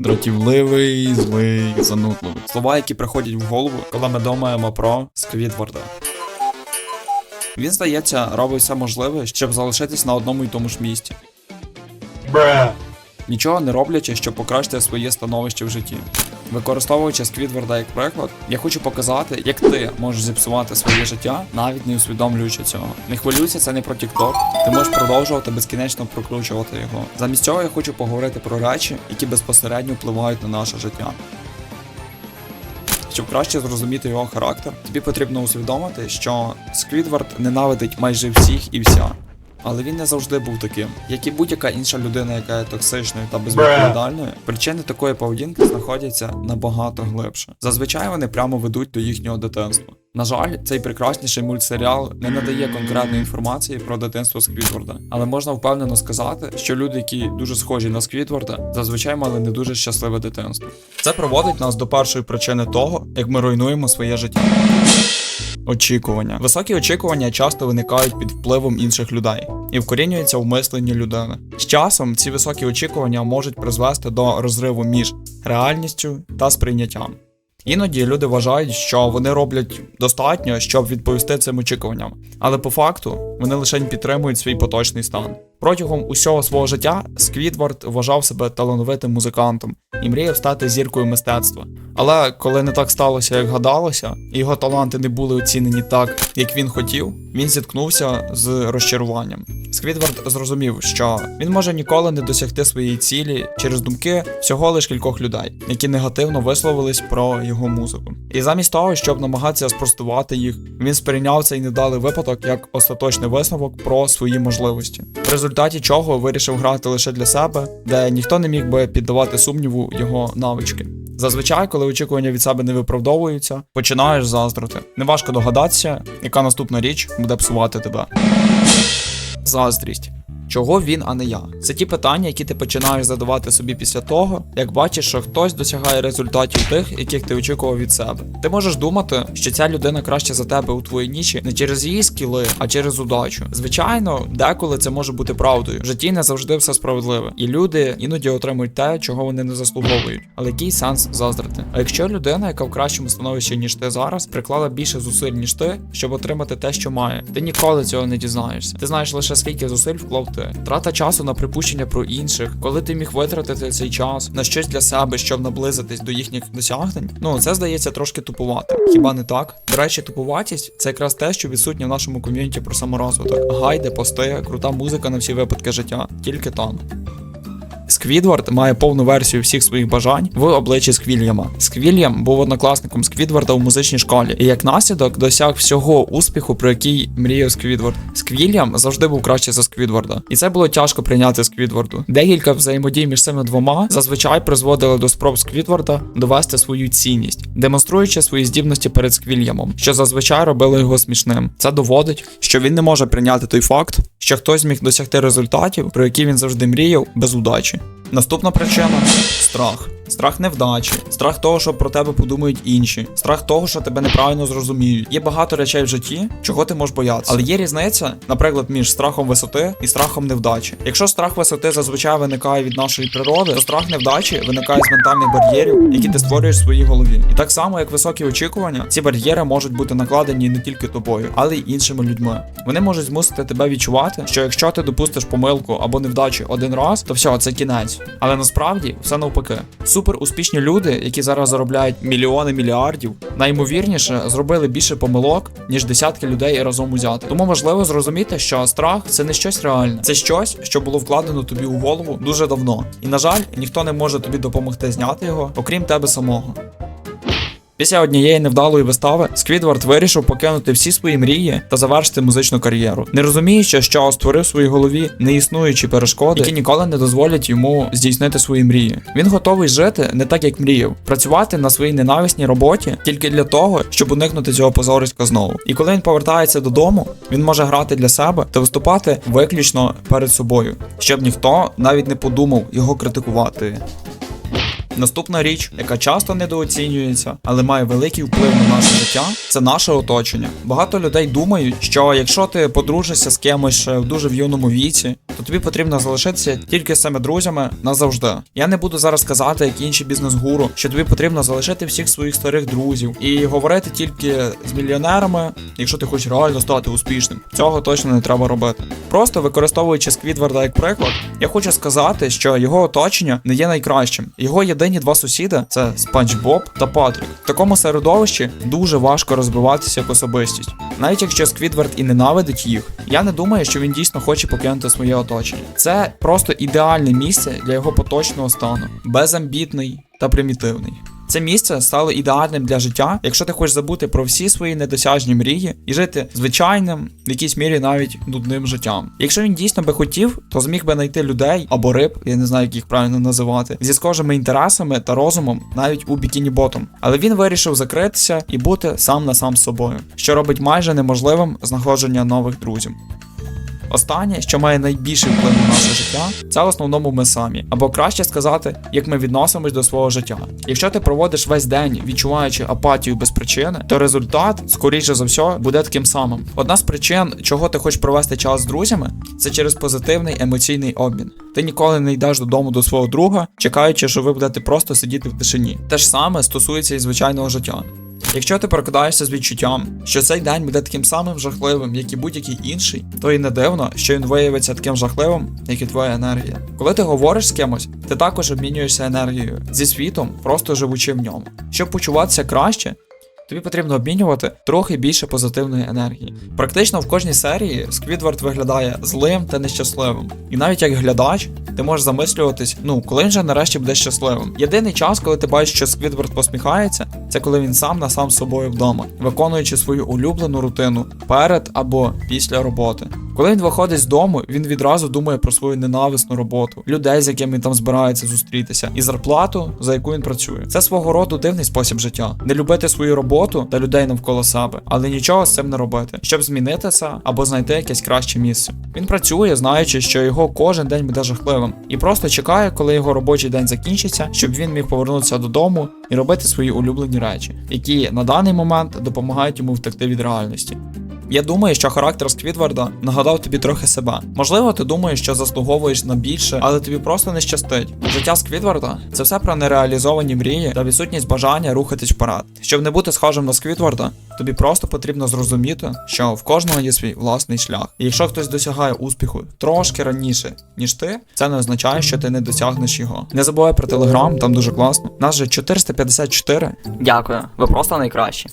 Дратівливий, злий, занудливий. Слова, які приходять в голову, коли ми думаємо про Сквідварда. Він, здається, робить все можливе, щоб залишитись на одному й тому ж місці. Нічого не роблячи, щоб покращити своє становище в житті. Використовуючи Сквідварда як приклад, я хочу показати, як ти можеш зіпсувати своє життя, навіть не усвідомлюючи цього. Не хвилюйся, це не про TikTok. Ти можеш продовжувати безкінечно прокручувати його. Замість цього я хочу поговорити про речі, які безпосередньо впливають на наше життя. Щоб краще зрозуміти його характер, тобі потрібно усвідомити, що Сквідвард ненавидить майже всіх і вся. Але він не завжди був таким. Як і будь-яка інша людина, яка є токсичною та безвідповідальною, причини такої поведінки знаходяться набагато глибше. Зазвичай вони прямо ведуть до їхнього дитинства. На жаль, цей прекрасніший мультсеріал не надає конкретної інформації про дитинство Сквідварда, але можна впевнено сказати, що люди, які дуже схожі на Сквідварда, зазвичай мали не дуже щасливе дитинство. Це проводить нас до першої причини того, як ми руйнуємо своє життя. Очікування. Високі очікування часто виникають під впливом інших людей і вкорінюються в мисленні людини. З часом ці високі очікування можуть призвести до розриву між реальністю та сприйняттям. Іноді люди вважають, що вони роблять достатньо, щоб відповісти цим очікуванням, але по факту вони лише підтримують свій поточний стан. Протягом усього свого життя Сквідвард вважав себе талановитим музикантом і мріяв стати зіркою мистецтва. Але коли не так сталося, як гадалося, і його таланти не були оцінені так, як він хотів, він зіткнувся з розчаруванням. Сквідвард зрозумів, що він може ніколи не досягти своєї цілі через думки всього лиш кількох людей, які негативно висловились про його музику. І замість того, щоб намагатися спростувати їх, він сприйняв цей недалий випадок як остаточний висновок про свої можливості, в результаті чого вирішив грати лише для себе, де ніхто не міг би піддавати сумніву його навички. Зазвичай, коли очікування від себе не виправдовуються, починаєш заздрити. Неважко догадатися, яка наступна річ буде псувати тебе. Заздрість. Чого він, а не я? Це ті питання, які ти починаєш задавати собі після того, як бачиш, що хтось досягає результатів тих, яких ти очікував від себе. Ти можеш думати, що ця людина краще за тебе у твоїй ніші не через її скіли, а через удачу. Звичайно, деколи це може бути правдою. В житті не завжди все справедливе, і люди іноді отримують те, чого вони не заслуговують. Але який сенс заздрити? А якщо людина, яка в кращому становищі ніж ти зараз, приклала більше зусиль ніж ти, щоб отримати те, що має, ти ніколи цього не дізнаєшся. Ти знаєш лише скільки зусиль вклав ти. Трата часу на припущення про інших, коли ти міг витратити цей час на щось для себе, щоб наблизитись до їхніх досягнень. Ну це здається трошки тупувати. Хіба не так? До речі, тупуватість це якраз те, що відсутнє в нашому ком'юніті про саморозвиток. Гайди, пости, крута музика на всі випадки життя. Тільки там. Сквідвард має повну версію всіх своїх бажань в обличчі Сквільяма. Сквільям був однокласником Сквідварда у музичній школі, і як наслідок досяг всього успіху, про який мріяв Сквідвард. Сквільям завжди був краще за Сквідварда, і це було тяжко прийняти Сквідварду. Декілька взаємодій між цими двома зазвичай призводили до спроб Сквідварда довести свою цінність, демонструючи свої здібності перед Сквільямом, що зазвичай робило його смішним. Це доводить, що він не може прийняти той факт, що хтось міг досягти результатів, про які він завжди мріяв, без удачі. Наступна причина страх. Страх невдачі, страх того, що про тебе подумають інші, страх того, що тебе неправильно зрозуміють. Є багато речей в житті, чого ти можеш боятися. Але є різниця, наприклад, між страхом висоти і страхом невдачі. Якщо страх висоти зазвичай виникає від нашої природи, то страх невдачі виникає з ментальних бар'єрів, які ти створюєш в своїй голові. І так само, як високі очікування, ці бар'єри можуть бути накладені не тільки тобою, але й іншими людьми. Вони можуть змусити тебе відчувати, що якщо ти допустиш помилку або невдачу один раз, то все, це кінець. Але насправді все навпаки. Супер успішні люди, які зараз заробляють мільйони мільярдів, наймовірніше зробили більше помилок, ніж десятки людей разом узяти. Тому важливо зрозуміти, що страх це не щось реальне, це щось, що було вкладено тобі у голову дуже давно. І на жаль, ніхто не може тобі допомогти зняти його, окрім тебе самого. Після однієї невдалої вистави Сквідвард вирішив покинути всі свої мрії та завершити музичну кар'єру, не розуміючи, що створив в своїй голові неіснуючі перешкоди, які ніколи не дозволять йому здійснити свої мрії. Він готовий жити не так, як мріяв, працювати на своїй ненависній роботі тільки для того, щоб уникнути цього позориська знову. І коли він повертається додому, він може грати для себе та виступати виключно перед собою, щоб ніхто навіть не подумав його критикувати. Наступна річ, яка часто недооцінюється, але має великий вплив на наше життя, це наше оточення. Багато людей думають, що якщо ти подружишся з кимось ще в дуже в юному віці, то тобі потрібно залишитися тільки з цими друзями назавжди. Я не буду зараз казати, як інші бізнес-гуру, що тобі потрібно залишити всіх своїх старих друзів і говорити тільки з мільйонерами, якщо ти хочеш реально стати успішним. Цього точно не треба робити. Просто використовуючи Сквідварда як приклад, я хочу сказати, що його оточення не є найкращим. Його єдині два сусіди це Спанч Боб та Патрік. В такому середовищі дуже важко розбиватися як особистість. Навіть якщо Сквідвард і ненавидить їх, я не думаю, що він дійсно хоче покинути своє оточення. Це просто ідеальне місце для його поточного стану, безамбітний та примітивний. Це місце стало ідеальним для життя, якщо ти хочеш забути про всі свої недосяжні мрії і жити звичайним, в якійсь мірі навіть нудним життям. Якщо він дійсно би хотів, то зміг би знайти людей або риб, я не знаю, як їх правильно називати, зі схожими інтересами та розумом навіть у бікіні ботом. Але він вирішив закритися і бути сам на сам з собою, що робить майже неможливим знаходження нових друзів. Останнє, що має найбільший вплив на наше життя, це в основному ми самі, або краще сказати, як ми відносимось до свого життя. Якщо ти проводиш весь день, відчуваючи апатію без причини, то результат, скоріше за все, буде таким самим. Одна з причин, чого ти хочеш провести час з друзями, це через позитивний емоційний обмін. Ти ніколи не йдеш додому до свого друга, чекаючи, що ви будете просто сидіти в тишині. Те ж саме стосується і звичайного життя. Якщо ти прокидаєшся з відчуттям, що цей день буде таким самим жахливим, як і будь-який інший, то і не дивно, що він виявиться таким жахливим, як і твоя енергія. Коли ти говориш з кимось, ти також обмінюєшся енергією зі світом, просто живучи в ньому. Щоб почуватися краще, тобі потрібно обмінювати трохи більше позитивної енергії. Практично в кожній серії Сквідвард виглядає злим та нещасливим. І навіть як глядач, ти можеш замислюватись, ну коли він же нарешті буде щасливим. Єдиний час, коли ти бачиш, що Сквідвард посміхається, це коли він сам на сам з собою вдома, виконуючи свою улюблену рутину перед або після роботи. Коли він виходить з дому, він відразу думає про свою ненависну роботу, людей, з якими він там збирається зустрітися, і зарплату, за яку він працює. Це свого роду дивний спосіб життя. Не любити свою роботу та людей навколо себе, але нічого з цим не робити, щоб змінити це або знайти якесь краще місце. Він працює, знаючи, що його кожен день буде жахливим, і просто чекає, коли його робочий день закінчиться, щоб він міг повернутися додому і робити свої улюблені речі, які на даний момент допомагають йому втекти від реальності. Я думаю, що характер Сквідварда нагадав тобі трохи себе. Можливо, ти думаєш, що заслуговуєш на більше, але тобі просто не щастить. Життя Сквідварда це все про нереалізовані мрії та відсутність бажання рухатись вперед. Щоб не бути схожим на Сквідварда, тобі просто потрібно зрозуміти, що в кожного є свій власний шлях. І якщо хтось досягає успіху трошки раніше, ніж ти, це не означає, що ти не досягнеш його. Не забувай про телеграм, там дуже класно. Нас же 454. Дякую, ви просто найкращі.